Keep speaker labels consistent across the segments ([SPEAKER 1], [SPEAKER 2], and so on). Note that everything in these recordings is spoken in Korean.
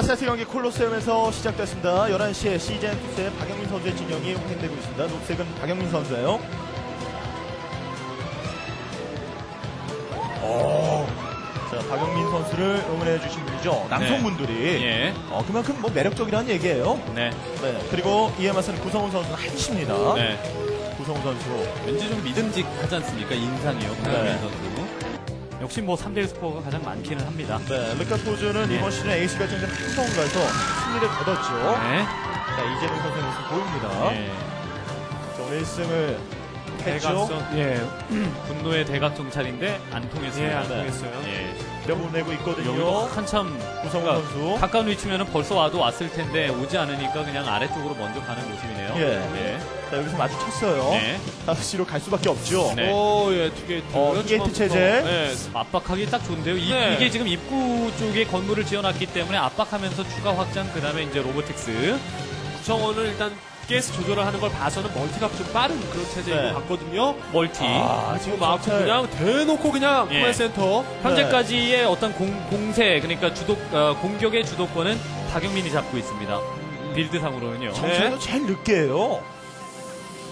[SPEAKER 1] 자, 세트 경기 콜로세움에서 시작됐습니다. 11시에 시즌 2의 박영민 선수의 진영이 확인되고 있습니다. 녹색은 박영민 선수예요. 오. 자, 박영민 선수를 응원해 주신 분이죠. 남성분들이.
[SPEAKER 2] 예.
[SPEAKER 1] 어, 그만큼 뭐 매력적이라는 얘기예요.
[SPEAKER 2] 네.
[SPEAKER 1] 네. 그리고 이에 맞서는 구성훈 선수는 한시입니다.
[SPEAKER 2] 네.
[SPEAKER 1] 구성훈 선수.
[SPEAKER 2] 왠지 좀 믿음직하지 않습니까? 인상이요.
[SPEAKER 1] 네.
[SPEAKER 2] 박영민 선수. 역시 뭐 3대1 스코어가 가장 많기는 합니다.
[SPEAKER 1] 네, 르카포즈는
[SPEAKER 2] 네.
[SPEAKER 1] 이번 시즌 에이스 결정전 한성가에서 승리를 거뒀죠.
[SPEAKER 2] 네.
[SPEAKER 1] 자, 이재명 선수의 모습 보입니다.
[SPEAKER 2] 예.
[SPEAKER 1] 자, 오늘 1승을 했죠.
[SPEAKER 2] 대각선. 예. 분노의 대각 정찰인데 안 통했습니다.
[SPEAKER 1] 예, 안 통했어요.
[SPEAKER 2] 예.
[SPEAKER 1] 내보내고 있거든요.
[SPEAKER 2] 여기도 한참
[SPEAKER 1] 구성훈
[SPEAKER 2] 그러니까
[SPEAKER 1] 선수.
[SPEAKER 2] 가까운 위치면은 벌써 와도 왔을 텐데 오지 않으니까 그냥 아래쪽으로 먼저 가는 모습이네요.
[SPEAKER 1] 예. 자, 여기서 마주쳤어요.
[SPEAKER 2] 네.
[SPEAKER 1] 5시로 갈 수밖에 없죠.
[SPEAKER 2] 네.
[SPEAKER 3] 오, 예, 투게이트.
[SPEAKER 1] 어, 투게이트 체제.
[SPEAKER 3] 네.
[SPEAKER 2] 압박하기 딱 좋은데요. 이,
[SPEAKER 3] 네.
[SPEAKER 2] 게 지금 입구 쪽에 건물을 지어놨기 때문에 압박하면서 추가 확장, 그 다음에 이제 로보틱스.
[SPEAKER 3] 구성원을 일단 가스 조절을 하는 걸 봐서는 멀티가 좀 빠른 그런 체제인
[SPEAKER 1] 네.
[SPEAKER 3] 것 같거든요.
[SPEAKER 2] 멀티.
[SPEAKER 1] 아,
[SPEAKER 3] 지금 막
[SPEAKER 1] 정찰.
[SPEAKER 3] 그냥 대놓고 그냥
[SPEAKER 2] 예.
[SPEAKER 3] 코멘 센터.
[SPEAKER 2] 현재까지의 어떤 공, 공세, 그러니까 주도, 어, 공격의 주도권은 박영민이 잡고 있습니다. 빌드상으로는요.
[SPEAKER 1] 정찰도 제일 늦게 해요.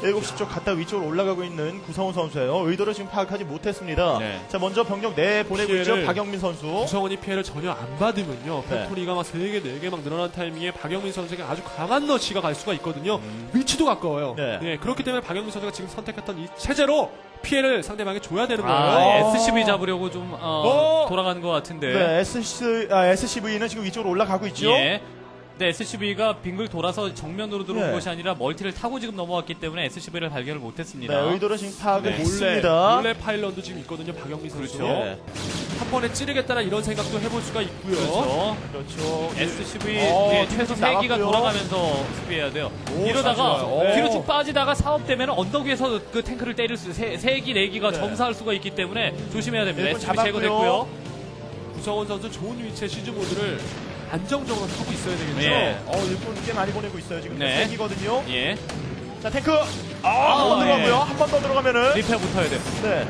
[SPEAKER 1] 7시 쪽 갔다 위쪽으로 올라가고 있는 구성훈 선수예요. 의도를 지금 파악하지 못했습니다.
[SPEAKER 2] 네.
[SPEAKER 1] 자, 먼저 병력 내 보내고 있죠.
[SPEAKER 3] 피해를-
[SPEAKER 1] 박영민 선수.
[SPEAKER 3] 구성원이 피해를 전혀 안 받으면요.
[SPEAKER 1] 네.
[SPEAKER 3] 팩토리가 막 3개, 4개 막 늘어난 타이밍에 박영민 선수에게 아주 강한 러시가 갈 수가 있거든요.
[SPEAKER 1] 음.
[SPEAKER 3] 위치도 가까워요.
[SPEAKER 1] 네.
[SPEAKER 3] 그렇기 때문에 박영민 선수가 지금 선택했던 이 체제로 피해를 상대방에 줘야 되는 거예요.
[SPEAKER 2] 아, SCB 잡으려고 좀, 어,
[SPEAKER 3] 어.
[SPEAKER 2] 돌아가는 것 같은데.
[SPEAKER 1] 네, SC, 아, SCV는 지금 위쪽으로 올라가고 있죠.
[SPEAKER 2] 예. 네, SCV가 빙글 돌아서 정면으로 들어온
[SPEAKER 1] 네.
[SPEAKER 2] 것이 아니라 멀티를 타고 지금 넘어왔기 때문에 SCV를 발견을
[SPEAKER 1] 네,
[SPEAKER 2] 못했습니다.
[SPEAKER 1] 의도를 지금 파악을
[SPEAKER 2] 네.
[SPEAKER 1] 했습니다.
[SPEAKER 3] 몰래 파일런도 지금 있거든요. 박영민 선수.
[SPEAKER 2] 그렇죠.
[SPEAKER 1] 예.
[SPEAKER 3] 한 번에 찌르겠다는 이런 생각도 해볼 수가 있고요.
[SPEAKER 2] 그렇죠.
[SPEAKER 1] 그렇죠.
[SPEAKER 2] SCV
[SPEAKER 1] 어,
[SPEAKER 2] 예,
[SPEAKER 1] 뒤로
[SPEAKER 2] 최소
[SPEAKER 1] 좀
[SPEAKER 2] 3기가
[SPEAKER 1] 나갔고요.
[SPEAKER 2] 돌아가면서 수비해야 돼요.
[SPEAKER 3] 오,
[SPEAKER 2] 이러다가
[SPEAKER 3] 잘 좋아요.
[SPEAKER 2] 뒤로
[SPEAKER 3] 오.
[SPEAKER 2] 쭉 빠지다가 사업 되면 언덕 위에서 그 탱크를 때릴 수, 3, 기 4기가
[SPEAKER 1] 네.
[SPEAKER 2] 점사할 수가 있기 때문에 조심해야 됩니다.
[SPEAKER 1] 일본
[SPEAKER 2] SCV
[SPEAKER 1] 잡았고요.
[SPEAKER 2] 제거됐고요.
[SPEAKER 3] 구성원 선수 좋은 위치에 시즈 모드를 안정적으로 타고 있어야 되겠죠.
[SPEAKER 2] 네.
[SPEAKER 1] 어, 일본 꽤 많이 보내고 있어요. 지금
[SPEAKER 2] 네.
[SPEAKER 1] 생기거든요.
[SPEAKER 2] 예.
[SPEAKER 1] 자, 탱크. 아, 못
[SPEAKER 2] 아,
[SPEAKER 1] 들어가고요.
[SPEAKER 2] 예.
[SPEAKER 1] 한번 더 들어가면은.
[SPEAKER 2] 리페어 붙어야 돼요.
[SPEAKER 1] 네.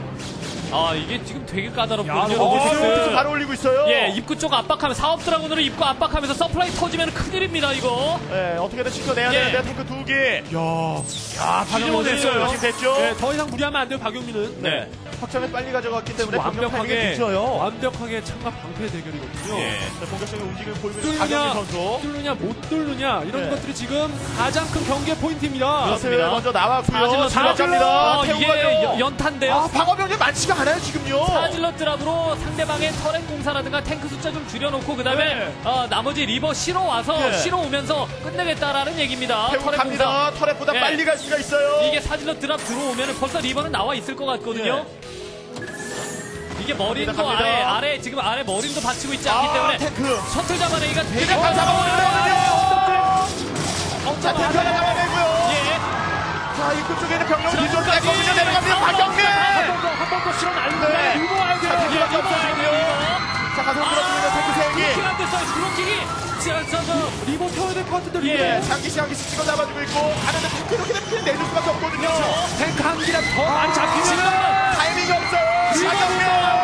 [SPEAKER 2] 아, 이게 지금 되게
[SPEAKER 3] 야,
[SPEAKER 2] 까다롭거든요. 로보틱스.
[SPEAKER 1] 로보틱스 바로 올리고 있어요.
[SPEAKER 2] 예, 입구 쪽 압박하면 사업 드라군으로 입구 압박하면서 서플라이 터지면 큰일입니다, 이거.
[SPEAKER 1] 네, 어떻게든 지켜내야
[SPEAKER 2] 예.
[SPEAKER 1] 되는데 탱크 두 개.
[SPEAKER 3] 야,
[SPEAKER 1] 야, 방금
[SPEAKER 3] 됐어요.
[SPEAKER 1] 지금 됐죠.
[SPEAKER 3] 네, 더 이상 무리하면 안 돼요, 박용민은.
[SPEAKER 2] 네.
[SPEAKER 1] 확장을 빨리 가져갔기 때문에
[SPEAKER 3] 완벽하게
[SPEAKER 1] 늦어요.
[SPEAKER 3] 완벽하게 창과 방패 대결이거든요.
[SPEAKER 2] 예.
[SPEAKER 1] 자, 공격적인 움직임을 있는
[SPEAKER 3] 뚫느냐,
[SPEAKER 1] 선수.
[SPEAKER 3] 뚫느냐, 못 뚫느냐 이런
[SPEAKER 1] 네.
[SPEAKER 3] 것들이 지금 가장 큰 경기의 포인트입니다.
[SPEAKER 1] 그렇습니다. 먼저 나왔고요.
[SPEAKER 2] 사질러
[SPEAKER 1] 들어갑니다.
[SPEAKER 2] 어, 이게. 연- 연탄데요.
[SPEAKER 1] 아, 방어병이 많지가 않아요, 지금요.
[SPEAKER 2] 사질러 드랍으로 상대방의 터렛 공사라든가 탱크 숫자 좀 줄여놓고 그 다음에
[SPEAKER 1] 네.
[SPEAKER 2] 나머지 리버 실어 와서
[SPEAKER 1] 네.
[SPEAKER 2] 실어 오면서 끝내겠다라는 얘기입니다. 터렛 공사.
[SPEAKER 1] 갑니다. 터렛보다
[SPEAKER 2] 네.
[SPEAKER 1] 빨리 갈 수가 있어요.
[SPEAKER 2] 이게 사질러 드랍 들어오면 벌써 리버는 나와 있을 것 같거든요. 이게 머린도
[SPEAKER 1] 갑니다.
[SPEAKER 2] 아래 아래 지금 아래 머린도 받치고 있지 않기
[SPEAKER 1] 아,
[SPEAKER 2] 때문에
[SPEAKER 1] 탱크.
[SPEAKER 2] 셔틀 잡아내기가 되게
[SPEAKER 1] 다 잡아버리거든요. 자, 탱크 하나 잡아내고요.
[SPEAKER 2] 예.
[SPEAKER 1] 자, 입구 쪽에 있는 병력을 뒤쪽으로 내거든요. 내려갑니다. 박경민.
[SPEAKER 3] 한번더 실어
[SPEAKER 1] 네.
[SPEAKER 3] 리버 와야
[SPEAKER 1] 자,
[SPEAKER 3] 돼요.
[SPEAKER 1] 탱크밖에 없어지고요. 자, 가서 들어주고 있는 탱크 세 개.
[SPEAKER 2] 브로킹 안 됐어요. 브로킹이 저, 저, 저,
[SPEAKER 3] 리버 태워야 될 것 같은데 리버.
[SPEAKER 2] 예.
[SPEAKER 1] 네, 장기씩 한 개씩 찍어 잡아주고 있고 하는데 탱크 이렇게 되면 내줄 수밖에 없거든요.
[SPEAKER 3] 탱크 한 기랑 더 많이
[SPEAKER 2] 지금
[SPEAKER 3] 잡히면
[SPEAKER 1] 타이밍이 없어요. 박경민.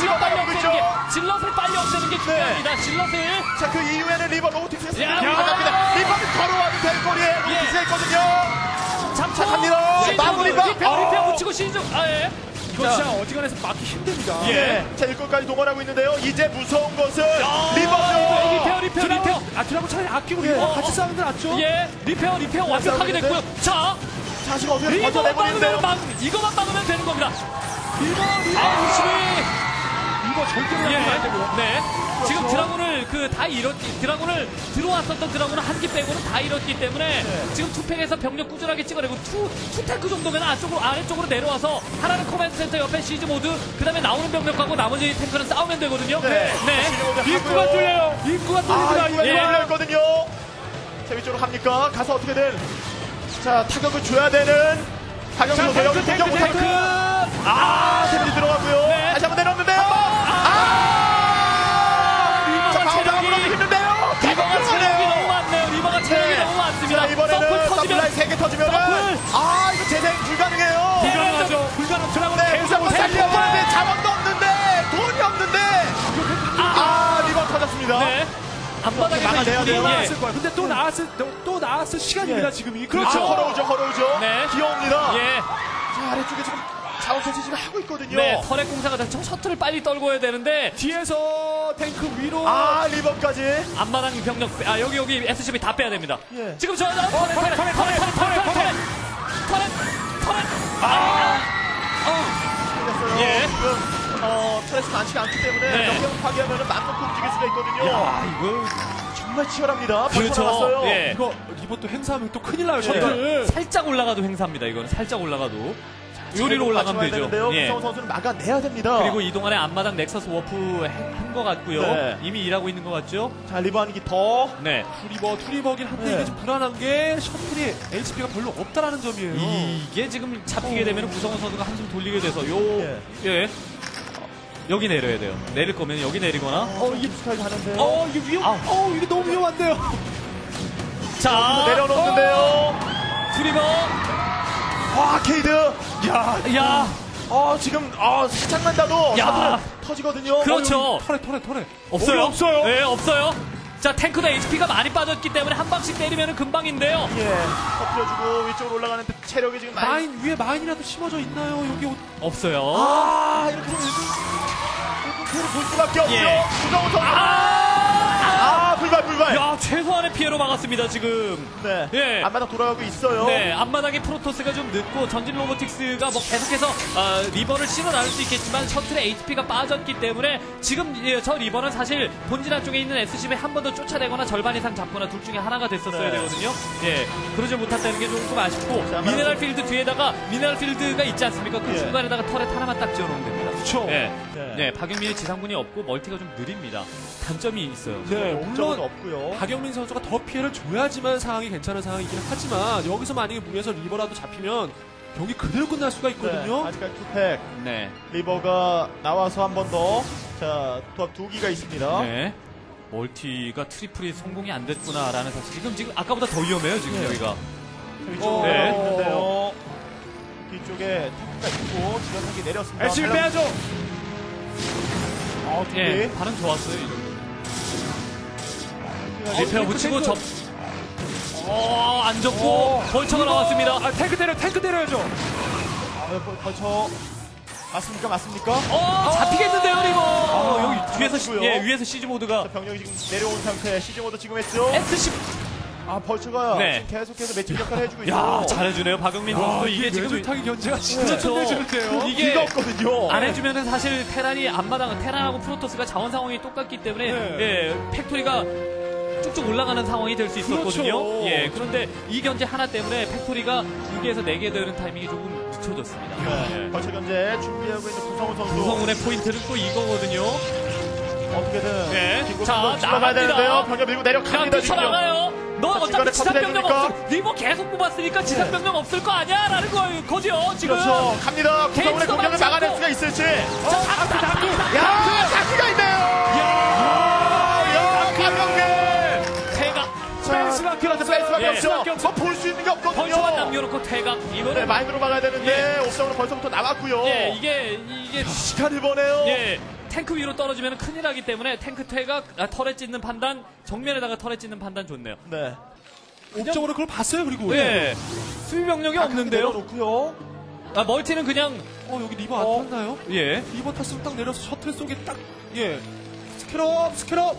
[SPEAKER 1] 집어
[SPEAKER 2] 빨리
[SPEAKER 1] 그렇죠.
[SPEAKER 2] 없애는 게 질럿을 빨리 없애는 게 중요합니다. 네. 질럿을
[SPEAKER 1] 자, 그 이후에는 리버 로보틱스가 야, 승리를
[SPEAKER 2] 야.
[SPEAKER 1] 가져갑니다. 리버는 걸어와도 될 거리에 예. 로보틱스가 있거든요. 자, 갑니다. 마무리가-
[SPEAKER 2] 어. 리페어 붙이고 신중 아예
[SPEAKER 3] 이거 자. 진짜 어지간해서 막기 힘듭니다.
[SPEAKER 2] 예.
[SPEAKER 1] 네. 자, 일꾼까지 동원하고 있는데요. 이제 무서운 것은 리버죠.
[SPEAKER 2] 어, 리페어 리페어 리페어
[SPEAKER 3] 아 드라곤 차라리 아끼고
[SPEAKER 1] 예.
[SPEAKER 3] 리버 같이 싸우는 게 낫죠.
[SPEAKER 2] 예 리페어 리페어 완벽하게 됐고요. 자
[SPEAKER 1] 사실 어떻게 버텨내고 있는데요.
[SPEAKER 2] 이거만 막으면 되는 겁니다.
[SPEAKER 3] 리버 리버
[SPEAKER 2] 아,
[SPEAKER 3] 거 절대로
[SPEAKER 2] 예.
[SPEAKER 3] 안 되고요.
[SPEAKER 2] 네. 지금
[SPEAKER 1] 그렇죠?
[SPEAKER 2] 드라곤을 그 다 잃었기 드라곤을 들어왔었던 드라곤을 한 기 빼고는 다 잃었기 때문에
[SPEAKER 1] 네.
[SPEAKER 2] 지금 투팩에서 병력 꾸준하게 찍어내고 투 투테크 정도면 안쪽으로 아래쪽으로 내려와서 하나는 커맨드 센터 옆에 시즈 모드 그다음에 나오는 병력하고 나머지 탱크는 싸우면 되거든요.
[SPEAKER 1] 네.
[SPEAKER 2] 네. 네.
[SPEAKER 3] 입구가 뚫려요. 입구가
[SPEAKER 1] 아,
[SPEAKER 3] 뚫리구나.
[SPEAKER 1] 아, 입구가 뚫려거든요. 예. 자 위쪽으로 합니까? 가서 어떻게든 자 타격을 줘야 되는 타격으로
[SPEAKER 3] 대역
[SPEAKER 1] 공격
[SPEAKER 3] 탱크.
[SPEAKER 1] 탱크. 아 템이 들어가고요.
[SPEAKER 2] 네. 앞바닥에서
[SPEAKER 1] 막아내야 돼요.
[SPEAKER 3] 또
[SPEAKER 2] 예,
[SPEAKER 3] 나왔을 거야. 근데 또 나왔을 또, 또 나왔을 시간입니다
[SPEAKER 1] 예.
[SPEAKER 3] 지금 이.
[SPEAKER 1] 그렇죠.
[SPEAKER 3] 아,
[SPEAKER 1] 걸어오죠, 걸어오죠.
[SPEAKER 2] 네.
[SPEAKER 1] 귀여웁니다.
[SPEAKER 2] 예,
[SPEAKER 1] 자, 아래쪽에 지금 자원 채취 지금 하고 있거든요.
[SPEAKER 2] 네, 터렛 공사가 저 셔틀을 빨리 떨궈야 되는데
[SPEAKER 3] 뒤에서 탱크 위로.
[SPEAKER 1] 아, 리버까지.
[SPEAKER 2] 앞마당 병력 빼- 아 여기 여기 SCB 다 빼야 됩니다.
[SPEAKER 1] 예.
[SPEAKER 2] 지금 저 터렛 터렛 터렛 터렛 터렛 터렛 터렛 터렛 터렛 아,
[SPEAKER 1] 됐어요.
[SPEAKER 2] 예.
[SPEAKER 1] 지금 어, 트레스 많지가 않기 때문에
[SPEAKER 2] 네.
[SPEAKER 1] 역경 파괴하면 맘 놓고 움직일 수가 있거든요.
[SPEAKER 2] 야 이거
[SPEAKER 1] 정말 치열합니다.
[SPEAKER 2] 그렇죠. 예.
[SPEAKER 3] 이거 리버 또 행사하면 또 큰일 나요
[SPEAKER 1] 예.
[SPEAKER 3] 셔틀.
[SPEAKER 2] 살짝 올라가도 행사입니다. 이거는 살짝 올라가도 요리로 올라가면 되죠.
[SPEAKER 1] 되는데요.
[SPEAKER 2] 예.
[SPEAKER 1] 선수는 막아내야 됩니다.
[SPEAKER 2] 그리고 이 동안에 앞마당 넥서스 워프 한 것 같고요.
[SPEAKER 1] 네.
[SPEAKER 2] 이미 일하고 있는 것 같죠?
[SPEAKER 1] 자, 리버 한기 더.
[SPEAKER 2] 네.
[SPEAKER 3] 투리버 투리버긴 한데
[SPEAKER 1] 네.
[SPEAKER 3] 이게 좀 불안한 게 셔틀이 HP가 별로 없다라는 점이에요.
[SPEAKER 2] 이게 지금 잡히게 되면 구성원 선수가 한숨 돌리게 돼서 요
[SPEAKER 1] 예.
[SPEAKER 2] 예. 여기 내려야 돼요. 내릴 거면 여기 내리거나.
[SPEAKER 1] 어, 이게 스타일 하는데요.
[SPEAKER 3] 어 이게 위험.
[SPEAKER 2] 아우.
[SPEAKER 3] 어 이게 너무 위험한데요.
[SPEAKER 2] 자,
[SPEAKER 1] 내려놓는데요.
[SPEAKER 2] 트리버.
[SPEAKER 1] 와, 케이드. 야,
[SPEAKER 2] 야,
[SPEAKER 1] 어, 지금, 어, 살짝만 나도
[SPEAKER 2] 야.
[SPEAKER 1] 터지거든요.
[SPEAKER 2] 그렇죠.
[SPEAKER 3] 터렛 터렛 터렛.
[SPEAKER 2] 없어요.
[SPEAKER 3] 어, 없어요.
[SPEAKER 2] 네, 없어요. 자, 탱크도 HP가 많이 빠졌기 때문에 한 방씩 때리면 금방인데요.
[SPEAKER 1] 예, 터뜨려주고 위쪽으로 올라가는 데 체력이 지금 많이.
[SPEAKER 3] 마인 위에 마인이라도 심어져 있나요? 여기 어-
[SPEAKER 2] 없어요.
[SPEAKER 1] 아, 이렇게 되면 피해를 볼 수밖에 없죠.
[SPEAKER 2] 예.
[SPEAKER 1] 구성훈 선수.
[SPEAKER 2] 아!
[SPEAKER 1] 아, 불발, 불발.
[SPEAKER 2] 야, 최소한의 피해로 막았습니다, 지금.
[SPEAKER 1] 네.
[SPEAKER 2] 예.
[SPEAKER 1] 앞마당 돌아가고 있어요.
[SPEAKER 2] 네, 앞마당에 프로토스가 좀 늦고 전진 로보틱스가 뭐 계속해서 어, 리버를 실어 나를 수 있겠지만 셔틀의 HP가 빠졌기 때문에 지금 예, 저 리버는 사실 본진화 쪽에 있는 SCB에 한 번 더 쫓아내거나 절반 이상 잡거나 둘 중에 하나가 됐었어야
[SPEAKER 1] 네.
[SPEAKER 2] 되거든요. 예, 그러지 못했다는 게 조금 아쉽고
[SPEAKER 1] 자,
[SPEAKER 2] 미네랄 필드 뒤에다가 미네랄 필드가 있지 않습니까? 그
[SPEAKER 1] 예.
[SPEAKER 2] 중간에다가 터렛 하나만 딱 지어놓으면 됩니다.
[SPEAKER 3] 그렇죠.
[SPEAKER 2] 예.
[SPEAKER 1] 네.
[SPEAKER 2] 네, 박영민의 지상군이 없고 멀티가 좀 느립니다. 단점이 있어요.
[SPEAKER 3] 네,
[SPEAKER 1] 옥점은
[SPEAKER 3] 물론
[SPEAKER 1] 없고요.
[SPEAKER 3] 박영민 선수가 더 피해를 줘야지만 상황이 괜찮은 상황이긴 하지만 여기서 만약에 무리해서 리버라도 잡히면 경기 그대로 끝날 수가 있거든요.
[SPEAKER 1] 네, 아직까지 투팩.
[SPEAKER 2] 네.
[SPEAKER 1] 리버가 나와서 한 번 더. 자, 도합 두 기가 있습니다.
[SPEAKER 2] 네. 멀티가 트리플이 성공이 안 됐구나라는 사실. 지금 지금 아까보다 더 위험해요 지금
[SPEAKER 1] 네.
[SPEAKER 2] 여기가.
[SPEAKER 1] 위쪽으로
[SPEAKER 2] 네.
[SPEAKER 1] 있는데요. 뒤쪽에 탱크가 있고 한기 내렸습니다.
[SPEAKER 3] SB
[SPEAKER 1] 밸런-
[SPEAKER 3] 빼야죠.
[SPEAKER 1] 아, 두 개.
[SPEAKER 2] 예, 반응 좋았어요. 이 정도. 리페어
[SPEAKER 3] 탱크,
[SPEAKER 2] 붙이고
[SPEAKER 3] 탱크.
[SPEAKER 2] 접. 어, 안 접고
[SPEAKER 3] 어,
[SPEAKER 2] 벌처가
[SPEAKER 3] 리버.
[SPEAKER 2] 나왔습니다.
[SPEAKER 3] 아, 탱크 때려, 탱크 때려야죠.
[SPEAKER 1] 아, 벌- 벌쳐. 맞습니까? 맞습니까?
[SPEAKER 2] 어, 잡히겠는데요, 리버. 어,
[SPEAKER 1] 아,
[SPEAKER 2] 여기 뒤에서 시. 예, 위에서 시즈 모드가
[SPEAKER 1] 병력이 지금 내려온 상태. 시즈 모드 지금 했죠?
[SPEAKER 2] S10.
[SPEAKER 1] 아, 벌처가
[SPEAKER 2] 네.
[SPEAKER 1] 지금 계속해서 매칭 역할을 해주고 있어요.
[SPEAKER 2] 야, 잘해주네요, 박영민 선수. 이게 지금
[SPEAKER 3] 외줄타기 견제가 진짜
[SPEAKER 2] 그렇죠.
[SPEAKER 3] 끝내주는데요.
[SPEAKER 2] 이게
[SPEAKER 1] 없거든요.
[SPEAKER 2] 안 해주면은 사실 테란이 앞마당 테란하고 프로토스가 자원 상황이 똑같기 때문에
[SPEAKER 3] 네.
[SPEAKER 2] 예, 팩토리가 쭉쭉 올라가는 상황이 될 수 있었거든요.
[SPEAKER 3] 그렇죠.
[SPEAKER 2] 예, 그런데 이 견제 하나 때문에 팩토리가 두 개에서 네 개 되는 타이밍이 조금 늦춰졌습니다.
[SPEAKER 1] 네.
[SPEAKER 2] 예.
[SPEAKER 1] 벌처 견제 준비하고 있는 구성훈 선수.
[SPEAKER 2] 구성훈의 포인트는 또 이거거든요.
[SPEAKER 1] 어떻게든.
[SPEAKER 2] 네. 자, 나갑니다.
[SPEAKER 1] 되는데요. 병력 밀고
[SPEAKER 2] 야,
[SPEAKER 1] 내려갑니다. 지금요.
[SPEAKER 2] 뛰쳐나가요. 너
[SPEAKER 1] 자,
[SPEAKER 2] 어차피 지상병력 없을, 리버 계속 뽑았으니까 지상병력 없을 거 아니야? 라는 거, 거죠, 지금.
[SPEAKER 1] 그렇죠. 갑니다.
[SPEAKER 2] 게이트도
[SPEAKER 1] 공격을 막아낼. 수가 있을지.
[SPEAKER 2] 자, 다크, 다크.
[SPEAKER 1] 야, 다크가 있네요. 야, 야, 강경계.
[SPEAKER 2] 태각.
[SPEAKER 1] 뺄 수밖에 없죠. 뺄 수밖에
[SPEAKER 2] 예.
[SPEAKER 1] 없죠. 뭐볼 수 있는 게 없거든요.
[SPEAKER 2] 벌처만 남겨놓고 태각.
[SPEAKER 1] 네,
[SPEAKER 2] 이거는.
[SPEAKER 1] 마인드로 막아야 되는데 옵션으로 벌써부터 나왔고요.
[SPEAKER 2] 예, 이게, 이게.
[SPEAKER 1] 시간을 보내요.
[SPEAKER 2] 예, 탱크 위로 떨어지면 큰일 나기 때문에 탱크 퇴각, 아, 털에 찢는 판단, 정면에다가 털에 찢는 판단 좋네요.
[SPEAKER 1] 네.
[SPEAKER 3] 옥적으로 그걸 봤어요, 그리고.
[SPEAKER 2] 예. 수비 병력이 없는데요.
[SPEAKER 1] 내려놓고요.
[SPEAKER 2] 아, 멀티는 그냥,
[SPEAKER 3] 어, 여기 리버 안
[SPEAKER 1] 어.
[SPEAKER 3] 탔나요?
[SPEAKER 2] 예.
[SPEAKER 3] 리버 탔으면 딱 내려서 셔틀 속에 딱, 예. 스캐럽, 스캐럽.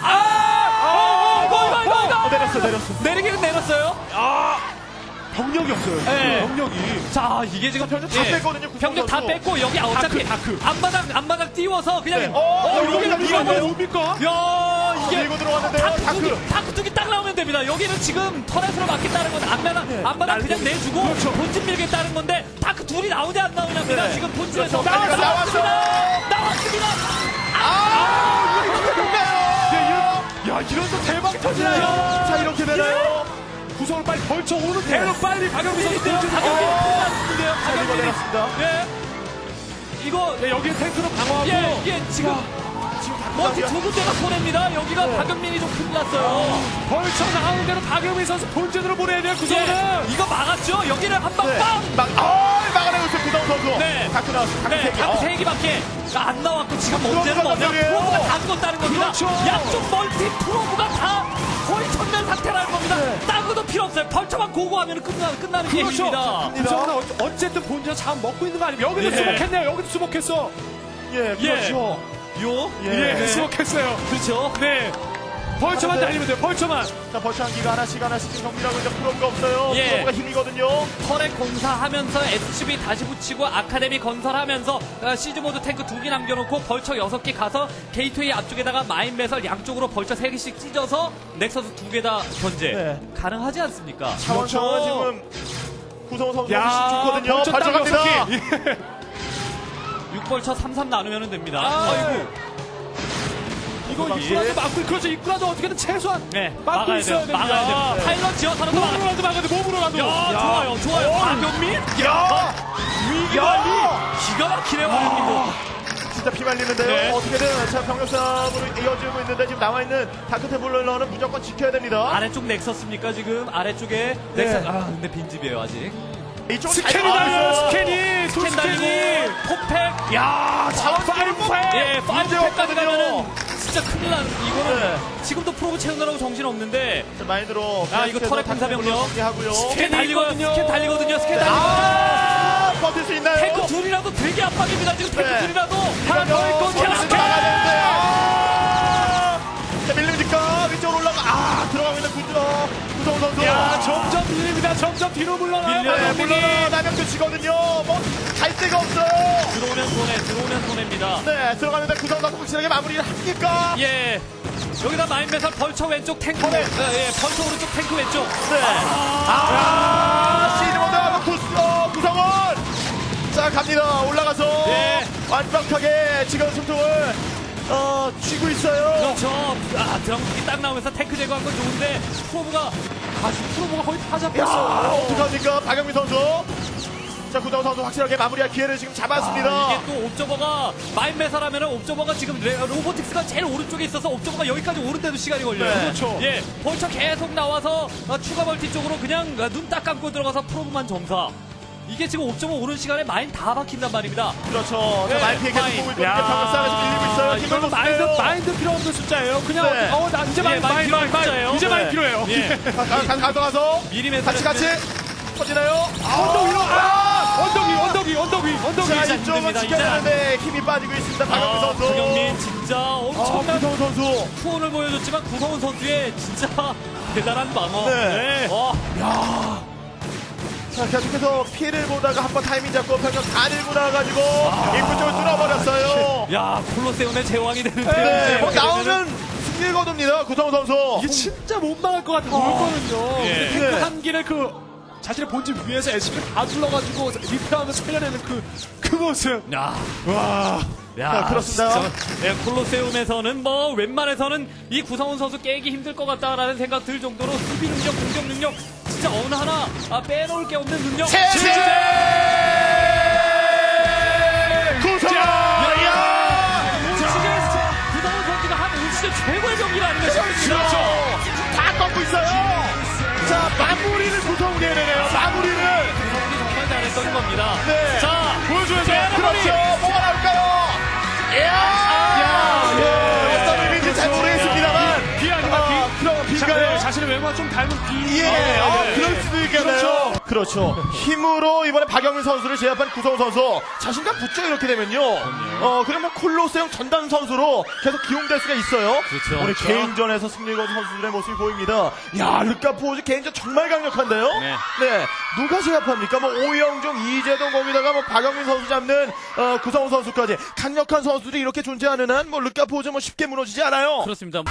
[SPEAKER 2] 아! 이거, 이거, 이거,
[SPEAKER 1] 어,
[SPEAKER 2] 이거!
[SPEAKER 1] 내렸어, 내렸어.
[SPEAKER 2] 내리기는 내렸어요.
[SPEAKER 3] 병력이 없어요.
[SPEAKER 2] 예.
[SPEAKER 3] 병력이.
[SPEAKER 2] 자, 이게 지금
[SPEAKER 1] 병력 다 뺐거든요, 구성
[SPEAKER 2] 병력 다
[SPEAKER 1] 선수.
[SPEAKER 2] 뺐고, 여기 어차피
[SPEAKER 3] 다크.
[SPEAKER 2] 앞마당, 앞마당 띄워서 그냥,
[SPEAKER 1] 네.
[SPEAKER 2] 어,
[SPEAKER 1] 어,
[SPEAKER 2] 여기는
[SPEAKER 1] 여기가
[SPEAKER 2] 이거 뭐,
[SPEAKER 3] 뭡니까?
[SPEAKER 2] 야, 이게.
[SPEAKER 1] 밀고 들어왔는데요.
[SPEAKER 2] 다크 두 개,
[SPEAKER 1] 다크.
[SPEAKER 2] 다크 두개 딱 나오면 됩니다. 여기는 지금 터렛으로 막겠다는 건 앞마당,
[SPEAKER 1] 네.
[SPEAKER 2] 앞마당 그냥 내주고 본진 밀겠다는 건데 다크 둘이 나오냐 안 나오냐입니다.
[SPEAKER 1] 네.
[SPEAKER 2] 지금 본진에서
[SPEAKER 1] 그렇죠. 다크가
[SPEAKER 2] 나왔습니다. 나왔습니다.
[SPEAKER 1] 아, 이거 좋네요.
[SPEAKER 3] 야, 이런 거 대박 터지나요?
[SPEAKER 1] 자, 이렇게 되나요?
[SPEAKER 3] 구성을 빨리 벌쳐 오는 대로 빨리 박영민 선수
[SPEAKER 2] 박영민인데요.
[SPEAKER 3] 본진
[SPEAKER 2] 박영민
[SPEAKER 3] 어.
[SPEAKER 2] 박영민이.
[SPEAKER 1] 내렸습니다.
[SPEAKER 2] 예. 이거
[SPEAKER 3] 네, 여기 탱크로 방어하고.
[SPEAKER 2] 예, 이게 지금 멀티 두 군데가 손해입니다. 여기가
[SPEAKER 1] 네.
[SPEAKER 2] 박영민이 좀 큰일 났어요.
[SPEAKER 3] 벌쳐 나가는 대로 박영민 선수 본진으로 보내야 돼요, 구성은.
[SPEAKER 2] 예, 이거 막았죠. 여기를 한방
[SPEAKER 1] 네.
[SPEAKER 2] 빵.
[SPEAKER 1] 막, 아, 막아내고 있어요, 구성 선수.
[SPEAKER 2] 네.
[SPEAKER 1] 다크 개 나왔어요.
[SPEAKER 2] 네,
[SPEAKER 1] 어.
[SPEAKER 2] 3개밖에 안 나왔고 지금 문제는 뭐냐
[SPEAKER 1] 말이에요.
[SPEAKER 2] 프로브가 다 죽었다는 겁니다.
[SPEAKER 3] 그렇죠.
[SPEAKER 2] 양쪽 멀티 프로브가 다 거의 겁니다. 따구도 필요 없어요. 벌처만 고고하면 끝나, 끝나는
[SPEAKER 3] 그렇죠.
[SPEAKER 2] 게임입니다.
[SPEAKER 3] 어- 어쨌든 본전 잘 먹고 있는 거 아니에요? 여기도
[SPEAKER 2] 예.
[SPEAKER 3] 수복했네요. 여기도 수복했어.
[SPEAKER 1] 예,
[SPEAKER 2] 예.
[SPEAKER 1] 그렇죠.
[SPEAKER 2] 요?
[SPEAKER 1] 예.
[SPEAKER 3] 예, 수복했어요.
[SPEAKER 2] 그렇죠.
[SPEAKER 3] 네. 벌처만
[SPEAKER 1] 하는데-
[SPEAKER 3] 달리면 돼요. 벌처만.
[SPEAKER 1] 자, 벌써 한 기가 하나씩 하나씩 지금 정리하고 있는데 프로가 없어요.
[SPEAKER 2] 예.
[SPEAKER 1] 프로가 힘이거든요.
[SPEAKER 2] 터렛 공사하면서 SCB 다시 붙이고 아카데미 건설하면서 어, 시즈모드 탱크 두 개 남겨놓고 벌처 여섯 개 가서 게이트웨이 앞쪽에다가 마인 매설 양쪽으로 벌처 세 개씩 찢어서 넥서스 두 개 다 견제
[SPEAKER 1] 네.
[SPEAKER 2] 가능하지 않습니까?
[SPEAKER 1] 차원차원 지금 구성호 선수가
[SPEAKER 3] 야,
[SPEAKER 1] 훨씬 좋거든요.
[SPEAKER 3] 개.
[SPEAKER 2] 6벌처 3-3 나누면 됩니다.
[SPEAKER 3] 아,
[SPEAKER 2] 아이고.
[SPEAKER 3] 이거. 입구라도 막고 그렇죠. 입구라도 어떻게든 최소한
[SPEAKER 2] 네,
[SPEAKER 3] 막고
[SPEAKER 2] 막아야
[SPEAKER 3] 있어야
[SPEAKER 2] 돼요.
[SPEAKER 3] 됩니다.
[SPEAKER 2] 막아야 돼요. 파일럿 지어서는 또 막아야 돼요.
[SPEAKER 3] 몸으로라도 막아야 돼. 몸으로라도.
[SPEAKER 2] 야, 좋아요, 좋아요.
[SPEAKER 1] 야!
[SPEAKER 2] 위기
[SPEAKER 1] 야!
[SPEAKER 2] 관리! 기가 막히네요, 박영민도.
[SPEAKER 1] 진짜 피 말리는데요.
[SPEAKER 2] 네.
[SPEAKER 1] 어떻게든 자 병력 싸움으로 이어지고 있는데 지금 남아 있는 다크테 블러는 무조건 지켜야 됩니다.
[SPEAKER 2] 아래쪽 넥서스입니까, 지금? 아래쪽에
[SPEAKER 1] 네.
[SPEAKER 2] 넥서스. 아, 근데 빈집이에요, 아직.
[SPEAKER 1] 이쪽
[SPEAKER 3] 스캔이
[SPEAKER 1] 잘
[SPEAKER 3] 달려요. 스캔이. 또
[SPEAKER 2] 스캔 달리고,
[SPEAKER 3] 스캔이.
[SPEAKER 2] 포팩.
[SPEAKER 1] 야, 자원
[SPEAKER 3] 파이브
[SPEAKER 2] 예,
[SPEAKER 1] 문제
[SPEAKER 2] 5팩까지
[SPEAKER 1] 없거든요.
[SPEAKER 2] 가면은 진짜 큰일 나는 이거는
[SPEAKER 1] 네.
[SPEAKER 2] 지금도 프로브 채우느라고 정신 없는데
[SPEAKER 1] 자, 마인드로
[SPEAKER 2] 아, 이거 터렛 공사병력.
[SPEAKER 1] 하고요.
[SPEAKER 2] 스캔 달리거든요. 스캔 달리거든요. 스캔 달리거든요.
[SPEAKER 1] 아, 버틸 수 있나요?
[SPEAKER 2] 탱크 둘이라도 되게 압박입니다. 지금 탱크
[SPEAKER 1] 네.
[SPEAKER 2] 둘이라도
[SPEAKER 1] 하나
[SPEAKER 2] 더 있고
[SPEAKER 1] 스캔. 아! 자, 밀리니까 위쪽으로 올라가. 아, 들어가고 있는 구조. 구성 선수.
[SPEAKER 3] 야, 점점 밀립니다. 점점 뒤로 물러나요.
[SPEAKER 2] 밀려요.
[SPEAKER 1] 네,
[SPEAKER 3] 박영민이.
[SPEAKER 1] 물론 남영도 지거든요. 뭐, 갈 데가 없어요.
[SPEAKER 2] 들어오면 손해, 들어오면 손해입니다.
[SPEAKER 1] 네, 들어가는데 구성 선수 확실하게 마무리를 합니까?
[SPEAKER 2] 예. 여기다 마인 매설 벌처 왼쪽 탱크
[SPEAKER 1] 터렛.
[SPEAKER 2] 예, 예, 벌처 오른쪽 탱크 왼쪽
[SPEAKER 1] 네. 아, 시드모드하고 구성, 구성원. 자, 갑니다. 올라가서.
[SPEAKER 2] 예.
[SPEAKER 1] 완벽하게 지금 숨통을, 어, 쥐고 있어요.
[SPEAKER 2] 그렇죠 아 드럼킥이 딱 나오면서 탱크 제거한 건 좋은데 프로브가
[SPEAKER 3] 아, 지금 프로모가 거의 다
[SPEAKER 1] 야,
[SPEAKER 3] 잡혔어요.
[SPEAKER 1] 어떡합니까? 박영민 선수. 자, 구성 선수 확실하게 마무리할 기회를 지금 잡았습니다.
[SPEAKER 2] 아, 이게 또 옵저버가 마인 매설하면 옵저버가 지금 레- 로보틱스가 제일 오른쪽에 있어서 옵저버가 여기까지 오는데도 시간이 걸려요.
[SPEAKER 1] 네.
[SPEAKER 3] 그렇죠.
[SPEAKER 2] 예, 벌처 계속 나와서 어, 추가 멀티 쪽으로 그냥 어, 눈딱 감고 들어가서 프로브만 점사. 이게 지금 옵저버 오른 시간에 마인 다 박힌단 말입니다.
[SPEAKER 1] 그렇죠. 자,
[SPEAKER 2] 네,
[SPEAKER 1] 마인피에 계속
[SPEAKER 2] 마인.
[SPEAKER 1] 보고.
[SPEAKER 3] 야,
[SPEAKER 1] 병력 싸움에서 밀리고 있어요. 힘을
[SPEAKER 3] 이거는
[SPEAKER 1] 못
[SPEAKER 3] 마인드. 마인드 필요 없는 숫자예요. 그냥,
[SPEAKER 1] 네.
[SPEAKER 3] 어, 나 이제
[SPEAKER 2] 예,
[SPEAKER 3] 마인,
[SPEAKER 2] 마인
[SPEAKER 3] 마인,
[SPEAKER 2] 필요한
[SPEAKER 3] 마인,
[SPEAKER 2] 숫자예요.
[SPEAKER 3] 마인. 이제
[SPEAKER 1] 네.
[SPEAKER 3] 마인 필요해요.
[SPEAKER 2] 예.
[SPEAKER 1] 가, 가, 가, 가져가서.
[SPEAKER 2] 미리
[SPEAKER 1] 같이, 같이. 터지나요?
[SPEAKER 3] 언덕 위로, 아! 언덕 위, 언덕 위, 언덕 위, 언덕 위.
[SPEAKER 1] 자, 이쪽은. 되는데 힘이 빠지고 있습니다. 박영민
[SPEAKER 2] 아,
[SPEAKER 1] 선수.
[SPEAKER 2] 박영민 진짜
[SPEAKER 1] 아,
[SPEAKER 2] 엄청난
[SPEAKER 1] 구성 선수.
[SPEAKER 2] 투혼을 보여줬지만 구성훈 선수의 진짜 대단한 방어.
[SPEAKER 1] 네.
[SPEAKER 2] 어,
[SPEAKER 1] 자, 계속해서 피해를 보다가 한 번 타이밍 잡고 병력 다 밀고 나와가지고 입구 쪽을 뚫어버렸어요.
[SPEAKER 2] 야 콜로세움의 제왕이 되는데.
[SPEAKER 1] 네, 뭐 나오면 승리를 거둡니다. 구성 선수.
[SPEAKER 3] 이게 진짜 못 막을 것 같아서 울거든요.
[SPEAKER 2] 예.
[SPEAKER 3] 근데 탱크
[SPEAKER 1] 네.
[SPEAKER 3] 한 기를 그 자신의 본진 위에서 SC를 다 둘러가지고 리페어하면서 살려내는 그, 그 모습.
[SPEAKER 2] 야,
[SPEAKER 1] 와.
[SPEAKER 2] 야,
[SPEAKER 1] 자, 그렇습니다.
[SPEAKER 2] 네, 콜로세움에서는 뭐 웬만해서는 이 구성훈 선수 깨기 힘들 것 같다라는 생각 들 정도로 수비 능력, 공격 능력 진짜 어느 하나 아, 빼놓을 게 없는 능력.
[SPEAKER 1] 제재! 구성! 야!
[SPEAKER 2] 올 시즌 구성훈 선수가 한올 시즌 최고의 경기를 아닌가 싶습니다.
[SPEAKER 1] 그렇죠. 다 꺾고 있어요. 자, 마무리를 구성 이 해내네요. 마무리를.
[SPEAKER 2] 구성훈이 정말 잘했던 겁니다.
[SPEAKER 1] 네.
[SPEAKER 2] 자,
[SPEAKER 3] 보여줘야죠.
[SPEAKER 1] 그렇죠. 뭐가 나올까요? 이야! 야! 예. 어떤 의미인지 잘 모르겠습니다만.
[SPEAKER 3] 비 아닌가,
[SPEAKER 1] 아,
[SPEAKER 3] 비?
[SPEAKER 1] 그럼
[SPEAKER 3] 자,
[SPEAKER 1] 비가요?
[SPEAKER 3] 네, 자신의 외모와 좀 닮은 비.
[SPEAKER 1] 예,
[SPEAKER 3] 아,
[SPEAKER 1] 아,
[SPEAKER 3] 네.
[SPEAKER 1] 그럴 수도 있겠네요. 그렇죠. 힘으로 이번에 박영민 선수를 제압한 구성 선수 자신감 붙죠 이렇게 되면요. 어, 그러면 콜로세움 전담 선수로 계속 기용될 수가 있어요.
[SPEAKER 2] 그렇죠.
[SPEAKER 1] 오늘
[SPEAKER 2] 그렇죠.
[SPEAKER 1] 개인전에서 승리 거둔 선수들의 모습이 보입니다. 야, 르카포즈 개인전 정말 강력한데요.
[SPEAKER 2] 네.
[SPEAKER 1] 네. 누가 제압합니까? 뭐 오영종, 이재동 거기다가 뭐 박영민 선수 잡는 어, 구성훈 선수까지 강력한 선수들이 이렇게 존재하는 한 뭐 르카포즈 뭐 쉽게 무너지지 않아요.
[SPEAKER 2] 그렇습니다.